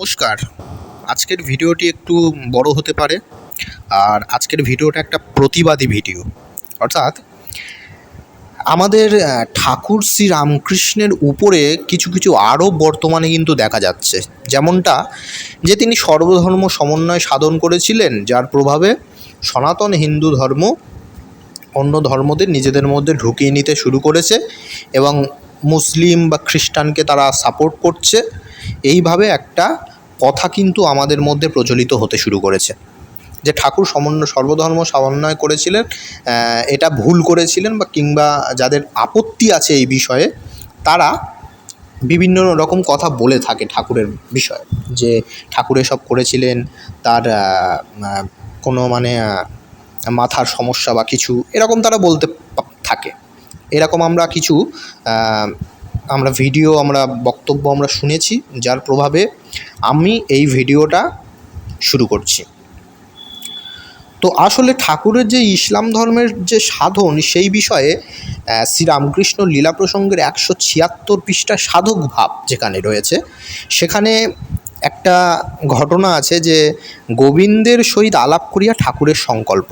নমস্কার। আজকের ভিডিওটি একটু বড় হতে পারে। আর আজকের ভিডিওটা একটা প্রতিবাদী ভিডিও। অর্থাৎ আমাদের ঠাকুর শ্রী রামকৃষ্ণের উপরে কিছু কিছু আরও বর্তমানে কিন্তু দেখা যাচ্ছে। যেমনটা যে তিনি সর্বধর্ম সমন্বয় সাধন করেছিলেন, যার প্রভাবে সনাতন হিন্দু ধর্ম অন্য ধর্মদের নিজেদের মধ্যে ঢুকিয়ে নিতে শুরু করেছে এবং মুসলিম বা খ্রিস্টানকে তারা সাপোর্ট করছে। এইভাবে একটা কথা কিন্তু আমাদের মধ্যে প্রচলিত হতে শুরু করেছে। যে ঠাকুর সমন্বয় সর্বধর্ম সমন্বয় করেছিলেন এটা ভুল করেছিলেন বা কিংবা যাদের আপত্তি আছে এই বিষয়ে, তারা বিভিন্ন রকম কথা বলে থাকে ঠাকুরের বিষয়ে। যে ঠাকুর এসব করেছিলেন, তার কোনো মানে মাথার সমস্যা বা কিছু, এরকম তারা বলতে থাকে। এরকম আমরা কিছু আমরা ভিডিও, আমরা বক্তব্য আমরা শুনেছি, যার প্রভাবে আমি এই ভিডিওটা শুরু করছি। তো আসলে ঠাকুরের যে ইসলাম ধর্মের যে সাধন, সেই বিষয়ে শ্রীরামকৃষ্ণ লীলা প্রসঙ্গের একশো ছিয়াত্তর পৃষ্ঠা সাধক ভাব যেখানে রয়েছে, সেখানে একটা ঘটনা আছে যে গোবিন্দের সহিত আলাপ করিয়া ঠাকুরের সংকল্প।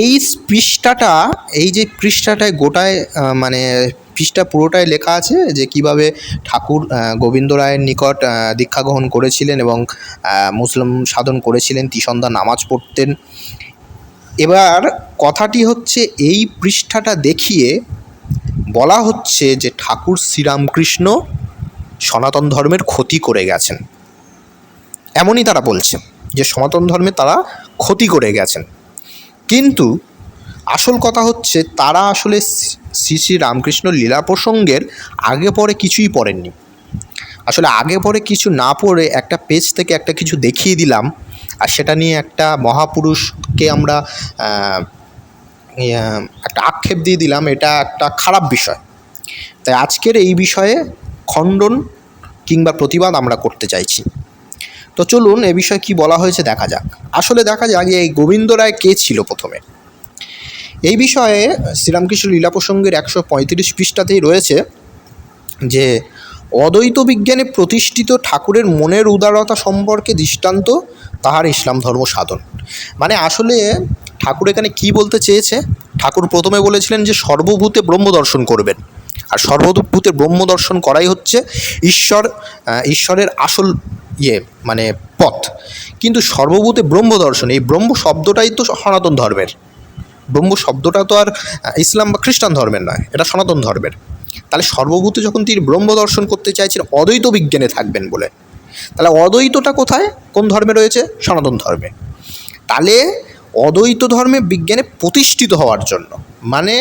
এই পৃষ্ঠাটা, এই যে পৃষ্ঠাটায় গোটায় মানে পৃষ্ঠা পুরোটাই লেখা আছে যে কীভাবে ঠাকুর গোবিন্দ রায়ের নিকট দীক্ষা গ্রহণ করেছিলেন এবং মুসলিম সাধন করেছিলেন, তিসন্ধ্যা নামাজ পড়তেন। এবার কথাটি হচ্ছে এই পৃষ্ঠাটা দেখিয়ে বলা হচ্ছে যে ঠাকুর শ্রীরামকৃষ্ণ সনাতন ধর্মের ক্ষতি করে গেছেন। এমনই তারা বলছে যে সনাতন ধর্মে তারা ক্ষতি করে গেছেন। কিন্তু আসল কথা হচ্ছে, তারা আসলে শ্রী শ্রী রামকৃষ্ণ লীলা প্রসঙ্গের আগে পরে কিছুই পড়েননি। আসলে আগে পরে কিছু না পড়ে একটা পেজ থেকে একটা কিছু দেখিয়ে দিলাম, আর সেটা নিয়ে একটা মহাপুরুষকে আমরা একটা আক্ষেপ দিয়ে দিলাম, এটা একটা খারাপ বিষয়। তাই আজকের এই বিষয়ে খণ্ডন কিংবা প্রতিবাদ আমরা করতে চাইছি। তো চলুন এ বিষয়ে কি বলা হয়েছে দেখা যাক। আসলে দেখা যাক এই গোবিন্দ রায় কে ছিল প্রথমে? এই বিষয়ে শ্রীরামকৃষ্ণ লীলা প্রসঙ্গের একশো পঁয়ত্রিশ পৃষ্ঠাতেই রয়েছে যে, অদ্বৈত বিজ্ঞানে প্রতিষ্ঠিত ঠাকুরের মনের উদারতা সম্পর্কে দৃষ্টান্ত তাহার ইসলাম ধর্ম সাধন। মানে আসলে ঠাকুর এখানে কি বলতে চেয়েছে? ঠাকুর প্রথমে বলেছিলেন যে, সর্বভূতে ব্রহ্ম দর্শন করবেন। আর সর্বভূতে ব্রহ্ম দর্শন করাই হচ্ছে ঈশ্বর ঈশ্বরের আসল ইয়ে মানে পথ। কিন্তু সর্বভূতে ব্রহ্ম দর্শন, এই ব্রহ্ম শব্দটাই তো সনাতন ধর্মের। ব্রহ্ম শব্দটা তো আর ইসলাম বা খ্রিস্টান ধর্মের নয়, এটা সনাতন ধর্মের। তাহলে সর্বভূতে যখন তিনি ব্রহ্ম দর্শন করতে চাইছেন, অদ্বৈত বিজ্ঞানে থাকবেন বলে। তাহলে অদ্বৈতটা কোথায়? কোন ধর্মে রয়েছে? সনাতন ধর্মে। তাহলে অদ্বৈত ধর্মে বিজ্ঞানে প্রতিষ্ঠিত হওয়ার জন্য মানে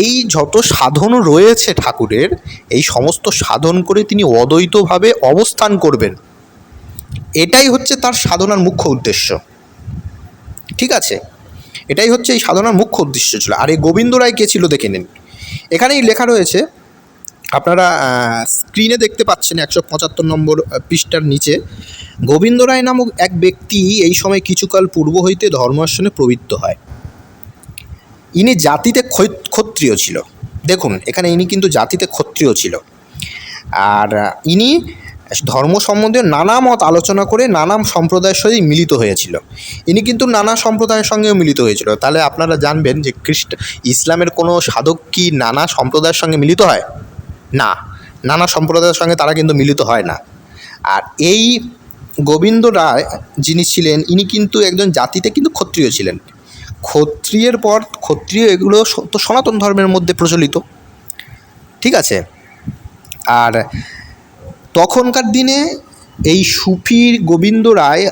এই যত সাধন রয়েছে ঠাকুরের, এই সমস্ত সাধন করে তিনি অদ্বৈতভাবে অবস্থান করবেন। এটাই হচ্ছে তার সাধনার মুখ্য উদ্দেশ্য। ঠিক আছে? এটাই হচ্ছে এই সাধনার মুখ্য উদ্দেশ্য ছিল। আর এই গোবিন্দ রায় কে ছিল দেখে নিন। এখানেই লেখা রয়েছে, আপনারা স্ক্রিনে দেখতে পাচ্ছেন একশো পঁচাত্তর নম্বর পৃষ্ঠার নিচে, গোবিন্দ রায় নামক এক ব্যক্তি এই সময় কিছুকাল পূর্ব হইতে ধর্মাসনে প্রবৃত্ত হয়। ইনি জাতিতে ক্ষত্রিয় ছিল। দেখুন, এখানে ইনি কিন্তু জাতিতে ক্ষত্রিয় ছিল। আর ইনি ধর্ম সম্বন্ধে নানা মত আলোচনা করে নানা সম্প্রদায়ের সঙ্গে মিলিত হয়েছিল। ইনি কিন্তু নানা সম্প্রদায়ের সঙ্গেও মিলিত হয়েছিল। তাহলে আপনারা জানবেন যে খ্রিস্ট ইসলামের কোনো সাধক কি নানা সম্প্রদায়ের সঙ্গে মিলিত হয়? না। নানা সম্প্রদায়ের সঙ্গে তারা কিন্তু মিলিত হয় না। আর এই গোবিন্দ রায় যিনি ছিলেন, ইনি কিন্তু একজন জাতিতে কিন্তু ক্ষত্রিয় ছিলেন। ক্ষত্রিয়ের পর ক্ষত্রিয় এগুলো তো সনাতন ধর্মের মধ্যে প্রচলিত। ঠিক আছে? আর তখনকার দিনে এই সুফির গোবিন্দ রায়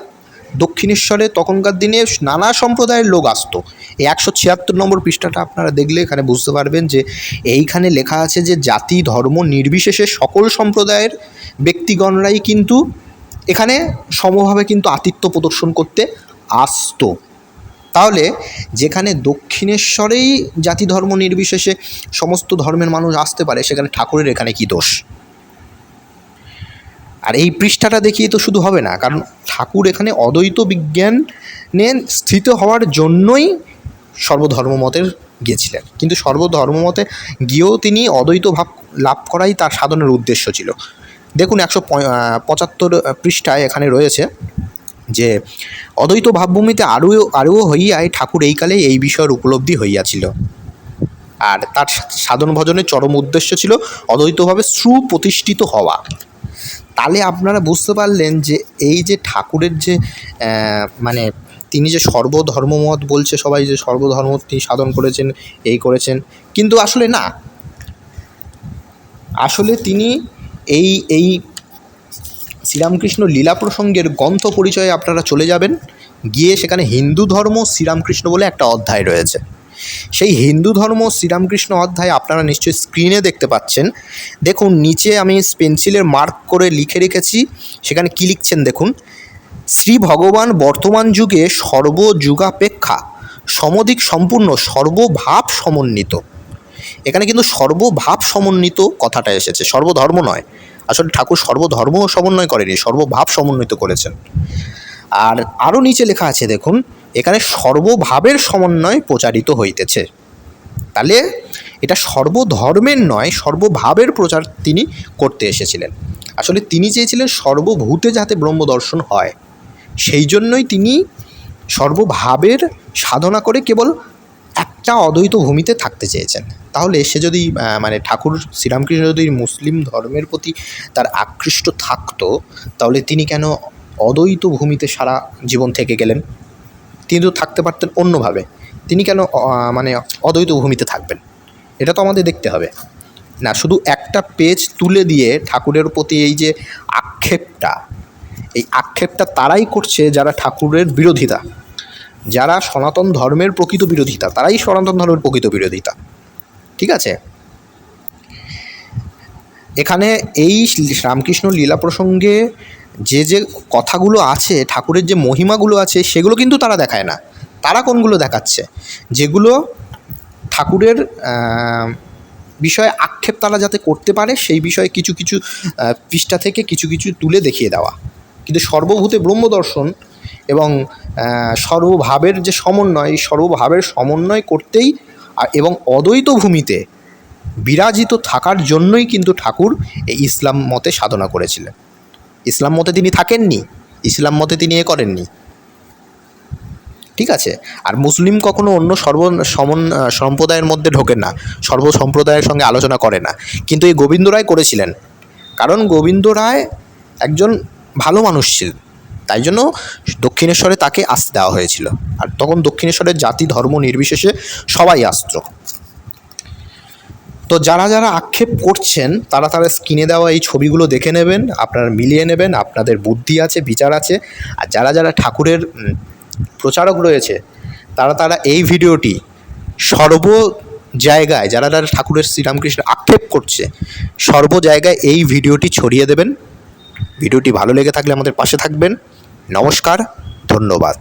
দক্ষিণেশ্বরে তখনকার দিনে নানা সম্প্রদায়ের লোক আসতো। এই একশো ছিয়াত্তর নম্বর পৃষ্ঠাটা আপনারা দেখলে এখানে বুঝতে পারবেন যে এইখানে লেখা আছে যে জাতি, ধর্ম নির্বিশেষে সকল সম্প্রদায়ের ব্যক্তিগণরাই কিন্তু এখানে সমভাবে কিন্তু আতিথ্য প্রদর্শন করতে আসতো। তাহলে যেখানে দক্ষিণেশ্বরেই জাতি, ধর্ম নির্বিশেষে সমস্ত ধর্মের মানুষ আসতে পারে, সেখানে ঠাকুরের এখানে কি দোষ? আর এই পৃষ্ঠাটা দেখিয়ে তো শুধু হবে না, কারণ ঠাকুর এখানে অদ্বৈত বিজ্ঞান বিজ্ঞানে স্থিত হওয়ার জন্যই সর্বধর্মমতের গিয়েছিলেন। কিন্তু সর্বধর্মমতে গিয়েও তিনি অদ্বৈত ভাব লাভ করাই তার সাধনের উদ্দেশ্য ছিল। দেখুন একশো পঁচাত্তর পৃষ্ঠায় এখানে রয়েছে যে, অদ্বৈত ভাবভূমিতে আরও আরও হইয়াই ঠাকুর এই কালে এই বিষয়ের উপলব্ধি হইয়াছিল। আর তার সাধন ভজনের চরম উদ্দেশ্য ছিল অদ্বৈতভাবে সুপ্রতিষ্ঠিত হওয়া। তাহলে আপনারা বুঝতে পারলেন যে এই যে ঠাকুরের যে মানে তিনি যে সর্বধর্মমত বলছে সবাই, যে সর্বধর্ম তিনি সাধন করেছেন, এই করেছেন, কিন্তু আসলে না। আসলে তিনি এই এই শ্রীরামকৃষ্ণ লীলা প্রসঙ্গের গ্রন্থ পরিচয়ে আপনারা চলে যাবেন। গিয়ে সেখানে হিন্দু ধর্ম শ্রীরামকৃষ্ণ বলে একটা অধ্যায় রয়েছে। সেই হিন্দু ধর্ম, শ্রীরামকৃষ্ণ অধ্যায় আপনারা নিশ্চয়ই স্ক্রিনে দেখতে পাচ্ছেন। দেখুন, নিচে আমি পেন্সিলের মার্ক করে লিখে রেখেছি। সেখানে কী লিখছেন দেখুন? শ্রী ভগবান বর্তমান যুগে সর্বযুগাপেক্ষা, সমধিক সম্পূর্ণ, সর্বভাব সমন্বিত। এখানে কিন্তু সর্বভাব সমন্বিত কথাটা এসেছে, সর্বধর্ম নয়। আসলে ঠাকুর সর্বধর্ম সমন্বয় করেনি, সর্বভাব সমন্বিত করেছেন। আর আরও নিচে লেখা আছে দেখুন এখানে সর্বভাবের সমন্বয় প্রচারিত হইতেছে। তাহলে এটা সর্বধর্মের নয়, সর্বভাবের প্রচার তিনি করতে এসেছিলেন। আসলে তিনি চেয়েছিলেন সর্বভূতে যাতে ব্রহ্মদর্শন হয়। সেই জন্যই তিনি সর্বভাবের সাধনা করে কেবল একটা অদ্বৈত ভূমিতে থাকতে চেয়েছেন। তাহলে সে যদি মানে ঠাকুর শ্রীরামকৃষ্ণ যদি মুসলিম ধর্মের প্রতি তার আকৃষ্ট থাকতো, তাহলে তিনি কেন অদ্বৈত ভূমিতে সারা জীবন থেকে গেলেন? তিনি তো থাকতে পারতেন অন্যভাবে। তিনি কেন মানে অদ্বৈত ভূমিতে থাকবেন? এটা তো আমাদের দেখতে হবে। না, শুধু একটা পেজ তুলে দিয়ে ঠাকুরের প্রতি এই যে আক্ষেপটা, এই আক্ষেপটা তারাই করছে যারা ঠাকুরের বিরোধিতা। যারা সনাতন ধর্মের প্রকৃত বিরোধিতা, তারাই সনাতন ধর্মের প্রকৃত বিরোধিতা। ঠিক আছে? এখানে এই রামকৃষ্ণ লীলা প্রসঙ্গে যে যে কথাগুলো আছে, ঠাকুরের যে মহিমাগুলো আছে, সেগুলো কিন্তু তারা দেখায় না। তারা কোনগুলো দেখাচ্ছে? যেগুলো ঠাকুরের বিষয়ে আক্ষেপ তারা যাতে করতে পারে, সেই বিষয়ে কিছু কিছু পৃষ্ঠা থেকে কিছু কিছু তুলে দেখিয়ে দেওয়া। কিন্তু সর্বভূতে ব্রহ্মদর্শন এবং সর্বভাবের যে সমন্বয়, সর্বভাবের সমন্বয় করতেই এবং অদ্বৈত ভূমিতে বিরাজিত থাকার জন্যই কিন্তু ঠাকুর এই ইসলাম মতে সাধনা করেছিলেন। ইসলাম মতে তিনি থাকেননি, ইসলাম মতে তিনি এ করেননি। ঠিক আছে? আর মুসলিম কখনো অন্য সর্ব সমন সম্প্রদায়ের মধ্যে ঢোকে না, সর্ব সম্প্রদায়ের সঙ্গে আলোচনা করে না। কিন্তু এই গোবিন্দ রায় করেছিলেন। কারণ গোবিন্দ রায় একজন ভালো মানুষ ছিলেন তাই জন্য দক্ষিণেশ্বরে তাকে আসতে দেওয়া হয়েছিল। আর তখন দক্ষিণেশ্বরের জাতি, ধর্ম নির্বিশেষে সবাই আসতো। তো যারা যারা আক্ষেপ করছেন, তারা তারা স্ক্রিনে দেওয়া এই ছবিগুলো দেখে নেবেন, আপনারা মিলিয়ে নেবেন, আপনাদের বুদ্ধি আছে, বিচার আছে, আর যারা যারা ঠাকুরের প্রচারক রয়েছে, তারা তারা এই ভিডিওটি সর্ব জায়গায়, যারা যারা ঠাকুরের শ্রীরামকৃষ্ণ আক্ষেপ করছে, সর্ব জায়গায় এই ভিডিওটি ছড়িয়ে দেবেন। ভিডিওটি ভালো লেগে থাকলে আমাদের পাশে থাকবেন। নমস্কার, ধন্যবাদ।